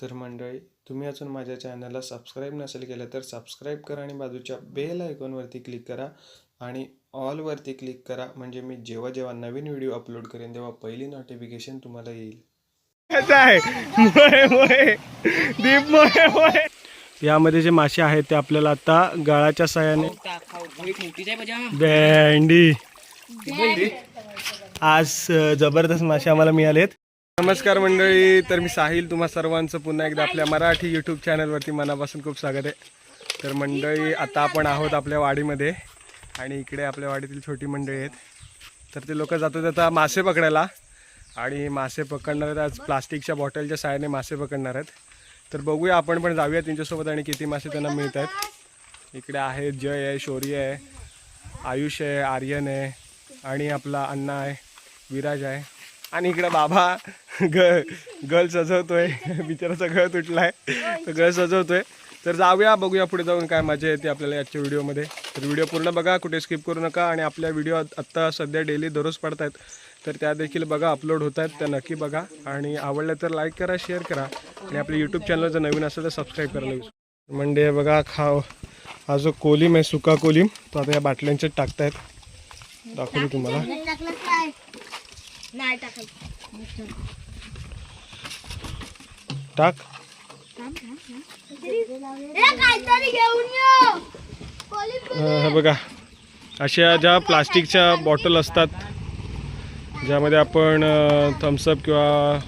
तर मंडळी तुम्ही अजून माझ्या चॅनलला सबस्क्राईब नसेल केलं तर सबस्क्राईब करा आणि बाजूच्या बेल आयकॉनवरती क्लिक करा आणि ऑलवरती क्लिक करा. म्हणजे मी जेव्हा जेव्हा नवीन व्हिडिओ अपलोड करेन तेव्हा पहिली नोटिफिकेशन तुम्हाला येईल. यामध्ये जे मासे आहेत ते आपल्याला आता गाळाच्या साह्याने बँडी आज जबरदस्त मासे आम्हाला मिळालेत. नमस्कार मंडळी तर मी साहिल तुम्हा सर्वांचं पुन्हा एकदा आपल्या मराठी यूट्यूब चॅनलवरती मनापासून खूप स्वागत आहे. तर मंडळी आता आपण आहोत आपल्या वाडीमध्ये आणि इकडे आपल्या वाडीतील छोटी मंडळी आहेत. तर ते लोक जातात आता मासे पकडायला आणि मासे पकडणार आहेत. आज प्लास्टिकच्या बॉटलच्या साहाय्याने मासे पकडणार आहेत. तर बघूया आपण पण जाऊया त्यांच्यासोबत आणि किती मासे त्यांना मिळत आहेत. इकडे आहेत जय आहे शौर्य आहे आयुष आहे आर्यन आहे आणि आपला अण्णा आहे विराज आहे आणि इकडे बाबा ग गल सजवतोय. बिचाराचा गळ तुटलाय. तर गळ सजवतोय. तर जाऊया बघूया पुढे जाऊन काय मजा येते आपल्याला याच्या व्हिडिओमध्ये. तर व्हिडिओ पूर्ण बघा कुठे स्किप करू नका आणि आपल्या व्हिडिओ आत्ता सध्या डेली दररोज पडत आहेत तर त्या देखील बघा अपलोड होत आहेत त्या नक्की बघा. आणि आवडलं तर लाईक करा शेअर करा. आणि आपलं यूट्यूब चॅनल जर नवीन असेल तर सबस्क्राईब करायला विसरू म्हणजे बघा खाव हा जो कोलिम आहे सुका कोलिम. तो आता या बाटल्यांच्यात टाकतायत. दाखवतो तुम्हाला टाकलं काय नाही टाकायचं टाक. हे बघा. अशा ज्या प्लास्टिकच्या बॉटल असतात ज्यामध्ये आपण थम्सअप किंवा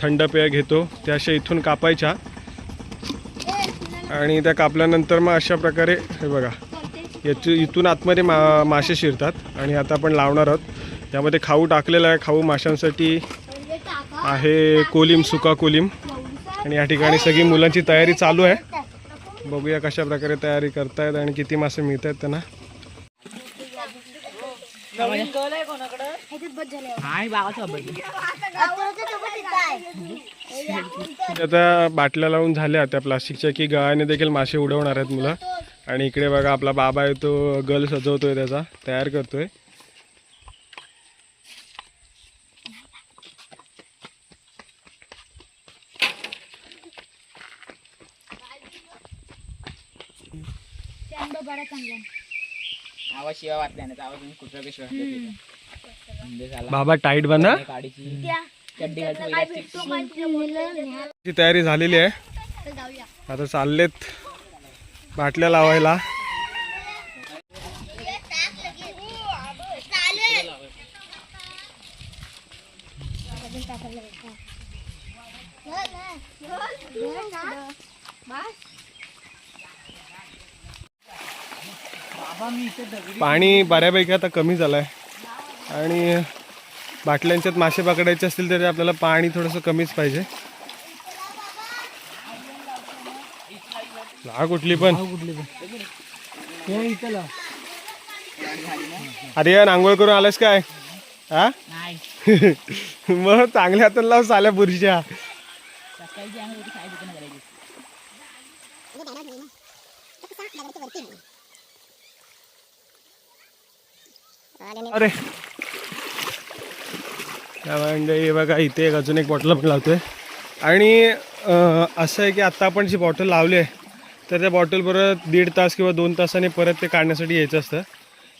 थंड पेय घेतो त्या अशा इथून कापायच्या. आणि त्या कापल्यानंतर मग अशा प्रकारे हे बघा. याची इथून आतमध्ये मा मासे शिरतात. आणि आता आपण लावणार आहोत. त्यामध्ये खाऊ टाकलेला आहे. खाऊ माशांसाठी आहे कोलिम सुका कोलिम. आणि या ठिकाणी सगळी मुलांची तयारी चालू आहे. बघूया कशा प्रकारे तयारी करतायत आणि किती मासे मिळत आहेत त्यांना आता बाटल्या लावून झाल्या त्या प्लास्टिकच्या की गळाने देखील मासे उडवणार आहेत मुलं. आणि इकडे बघा आपला बाबा आहे तो गल सजवतोय त्याचा तयार करतोय. आवाज शिवाय वाटला नाही आवाज तुम्ही कुठला कशी म्हणजे झाला. बाबा टाईट बना. गाडीची चड्डी घालून ची तयारी झालेली आहे. आता चाललेत बाटल्या लावायला. पाणी बऱ्यापैकी आता कमी झालं आहे आणि बाटल्यांच्यात मासे पकडायचे असतील तरी आपल्याला पाणी थोडंसं कमीच पाहिजे. ला कुठली पण. अरे यार आंघोळ करून आलास काय? हा मग चांगल्या हातात लाव साल्या बुरशीच्या सकाळची आम्ही होती काय दुकान करायची अरे. त्या म्हणजे बघा इथे एक अजून एक बॉटल आपण लावतोय. आणि असं आहे की आत्ता आपण जी बॉटल लावली आहे तर त्या बॉटल परत दीड तास किंवा दोन तासाने परत ते काढण्यासाठी यायचं असतं.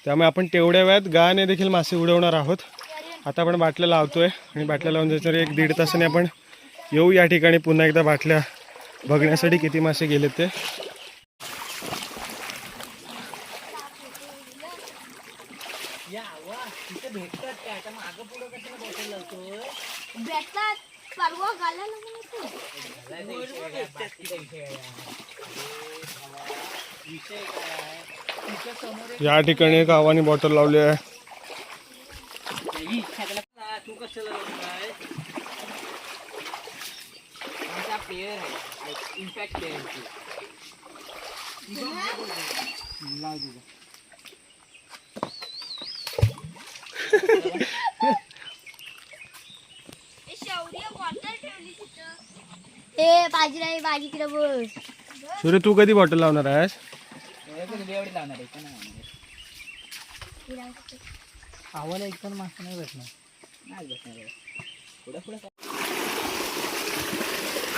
त्यामुळे आपण तेवढ्या वेळात गाणे देखील मासे उडवणार आहोत. आता आपण बाटल्या लावतोय आणि बाटल्या लावून त्याच्यावर एक दीड तासाने आपण येऊ या ठिकाणी पुन्हा एकदा बाटल्या बघण्यासाठी किती मासे गेलेत ते. भेटतात परवा घालायला म्हणून या ठिकाणी एक आव्हानी बॉटल लावली आहे. तू कशाला आमचा प्लेअर आहे. इम्पॅक्ट प्लेअर ए नाही सूर्य तू कधी बॉटल लावणार आहेस? आवाला एक पण मासा नाही भेटणार.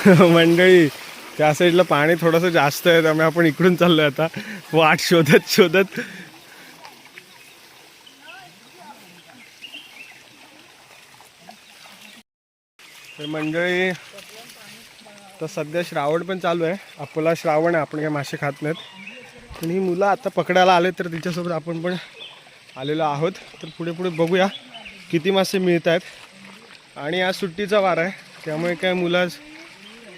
मंडळी त्या साईडला पाणी थोडंसं जास्त आहे त्यामुळे आपण इकडून चाललोय आता. वाट शोधत शोधत. मंडळी तर सध्या श्रावण पण चालू आहे. आपला श्रावण आहे आपण काही मासे खात नाहीत. पण ही मुलं आता पकडायला आले तर तिच्यासोबत आपण पण आलेलो आहोत. तर पुढे पुढे बघूया किती मासे मिळत आहेत. आणि आज सुट्टीचा वार आहे त्यामुळे काय मुलं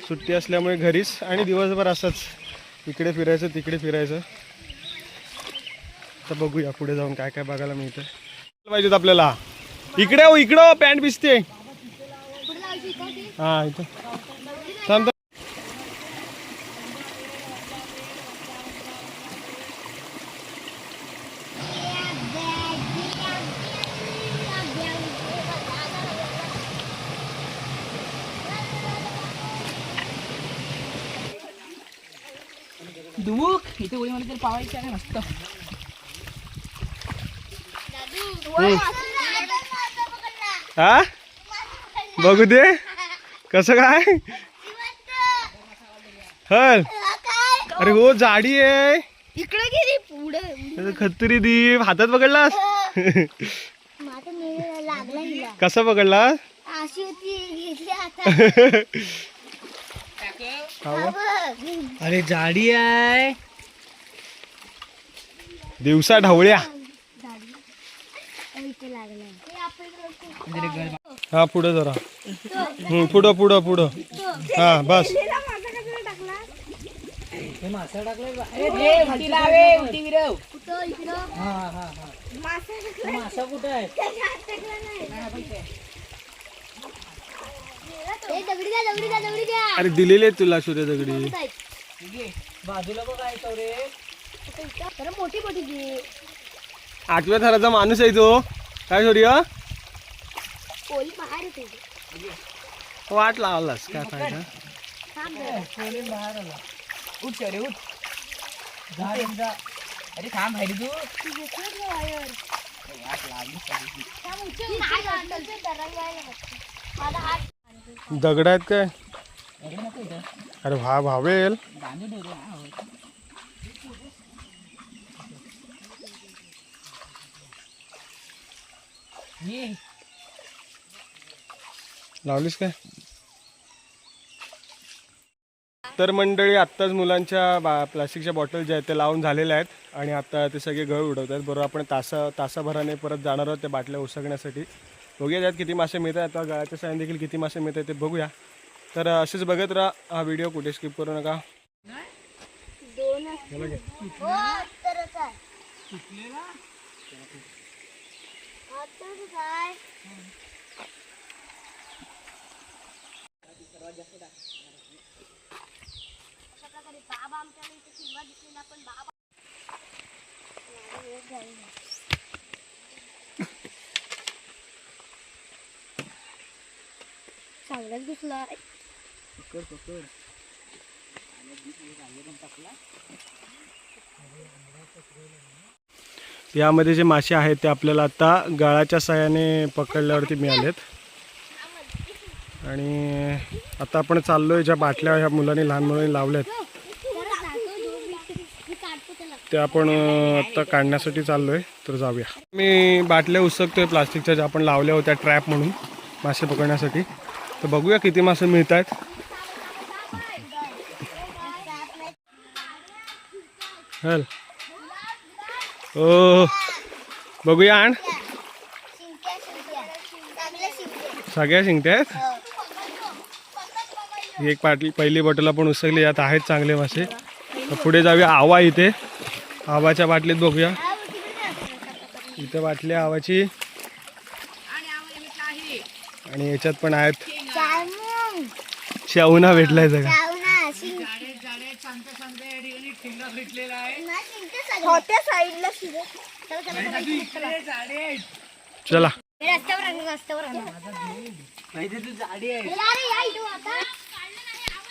सुट्टी असल्यामुळे घरीच आणि दिवसभर असंच इकडे फिरायचं तिकडे फिरायचं. तर बघूया पुढे जाऊन काय काय बघायला मिळतं पाहिजेत आपल्याला. इकडे हो इकडं हो, पॅन्ट भिजते लावायची इथं ती. हा इथं थांब थांब. दुबूक इथे उडी मला तरी पावायची आहे मस्त हा बघू दे कसं काय? हल. अरे हो जाडी आहे. इकडे गेली पुढे. खत्तरी दीप. हातात पकडलास? लागला कसा बघ. अरे जाडी आहे. दिवसा ढवळ्या. इथे लागलाय. हा पुढं जरा. पुढं पुढं पुढं. हा बस. अरे दिलेले आहेत तुला सूर्य दगडी. बाजूला मोठी मोठी आठव्या थराचा माणूस आहे तो. काय सूर्य? पोळी बाहेर येते वाट लावलास काय फायदा थांब जरा. उठ उठ जा रे, जा. अरे थांब भाई तू ती घेतलीच ना बाहेर. वाट लागली सगळी. थांब, उचल, उचल, उचल, ते तरंगायला बघते. माझा हात दगड आहेत काय अरे नको इथं अरे भा भावेल बांधून ठेवतो ना हो. ये लावलीस काय? तर मंडळी आत्ताच मुलांच्या बा प्लास्टिकच्या बॉटल ज्या आहेत त्या लावून झालेल्या आहेत आणि आता ते सगळे गळ उडवत आहेत. बरोबर आपण तासा तासाभराने परत जाणार आहोत त्या बाटल्या उसकण्यासाठी बघूया त्यात किती मासे मिळतात. आता गळ्याच्या सायन देखील किती मासे मिळतात ते बघूया. तर असेच बघत राहा. हा व्हिडिओ कुठे स्किप करू नका. दोन हो तरच आहे आत्ताच आहे. अशा प्रकारे बाबा आमच्याला इथे किंवा दिसलेला पण बाबा चांगलाच घुसला. पकड पकड यामध्ये जे मासे आहेत ते आपल्याला आता गाळाच्या सहाय्याने पकडल्यावरती मिळालेत. आणि आता आपण चाललोय ज्या बाटल्या ह्या मुलांनी लहान मुलांनी लावल्यात. ते आपण आता काढण्यासाठी चाललोय तर जाऊया. मी बाटल्या उसकतोय प्लास्टिकच्या ज्या आपण लावल्या होत्या ट्रॅप म्हणून मासे पकडण्यासाठी. तर बघूया किती मासे मिळत आहेत हो ओ बघूया आण. सगळ्या शिंगट्या आहेत? ही एक पाटली पहिली बॉटल आपण उसकली यात आहेत चांगले मासे. तर पुढे जाऊया आवा इथे. आवाच्या बाटलीत बघूया. इथे बाटली आवाची. आणि याच्यात पण आहेत. शाहुना भेटलाय सगळं. साईडला चला रस्त्यावर आणू, रस्त्यावर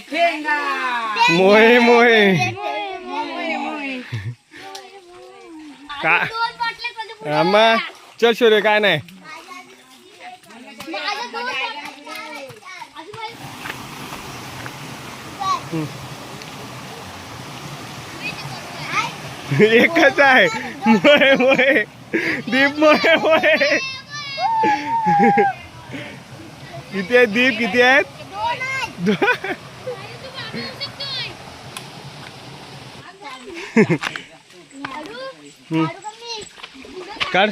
ठेंगा मोहे मोहे का दोन बाटल्या कधी पुढे आम्हा चल शौर्य काय नाही माझ्या दोन बाटल्या अजून माझ्या- एकच आहे. मोहे मोहे दीप मोहे मोहे किती आहेत दीप? किती आहेत? काढ.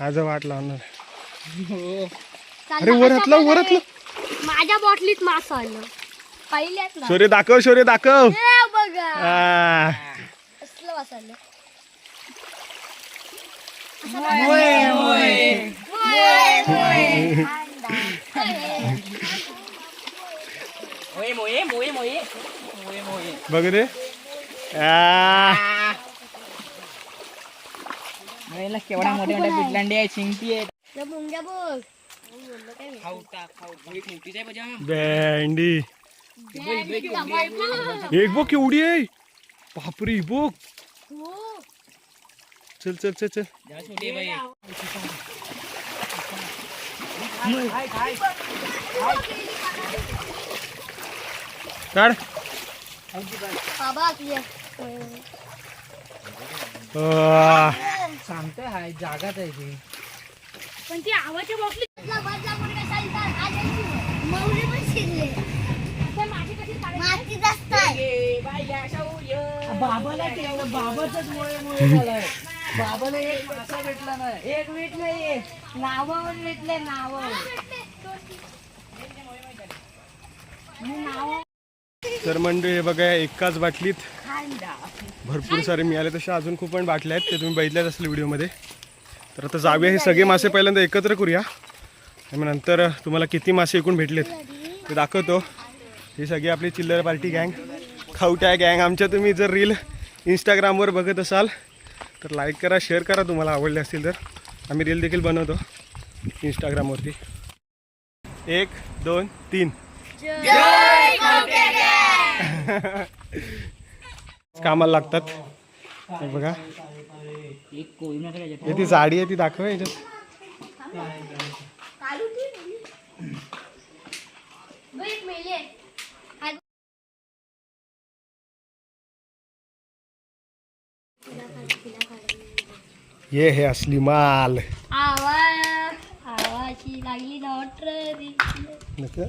आज वाट लावणार चाललं, अरे वर अशा हातलं वर प्रकारे हातलं माझ्या बॉटलीत मास आलं ना. शौर्य दाखव शौर्य दाखव. हे बघा. आ, असलं वाचायला मोये मोये मोये मोये मोये मोये बघ रे आ, मोयेला केवढा मोठे मोठे बिटलांडी आहे चिंटी आहे मुंग्या बघ. भेंडी एक बघ केवढी आहे. बापरे ही बघ. चल चल चल चल. काढ. बाबा सांगतोय हाय जागाच आहे. ती पण ती आवाच्या बॉटली माती जास्त आहे? बाबाला तेवढं बाबाच मुळे मुळे झालाय. बाबाला एक मासा भेटला नाही. एक भेटलं एक नावावर भेटले नाव. तर म्हणजे हे बघा एकाच बाटलीत भरपूर सारे मिळाले तसे अजून खूप पण बाटल्या आहेत ते तुम्ही बघितल्याच असेल व्हिडिओमध्ये. तर आता जाऊया हे सगळे मासे पहिल्यांदा एकत्र करूया. आणि मग नंतर तुम्हाला किती मासे एकूण भेटलेत ते दाखवतो. ही सगळी आपली चिल्लर पार्टी गँग. खावट्या गँग. आमच्या तुम्ही जर रील इंस्टाग्रामवर बघत असाल तर लाईक करा शेअर करा. तुम्हाला आवडले असतील तर. आम्ही रील देखील बनवतो इंस्टाग्रामवरती एक दोन तीन. कामाला लागतात. बघा. एक हे ती जाडी आहे ती दाखव याच्यात. ये हे असली माल. आवाज लागली नका?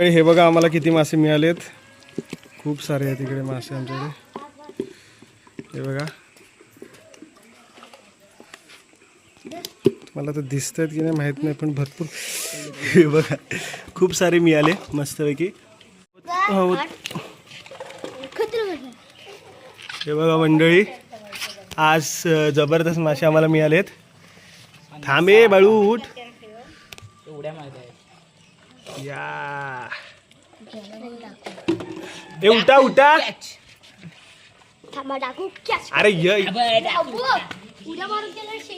ही हे बघा आम्हाला किती मासे मिळालेत. खूप सारे आहेत इकडे मासे आमच्याकडे. हे बघा. मला तर दिसत आहेत की नाही माहीत नाही पण भरपूर. हे बघा. खूप सारे मिळाले मस्तपैकी. हो. बघा हे बघा मंडळी आज जबरदस्त मासे आम्हाला मिळालेत. थांबे बाळू उठ. या. ए उठा उठा. थांबा डाकू. कॅच अरे य उड्या मारून गेला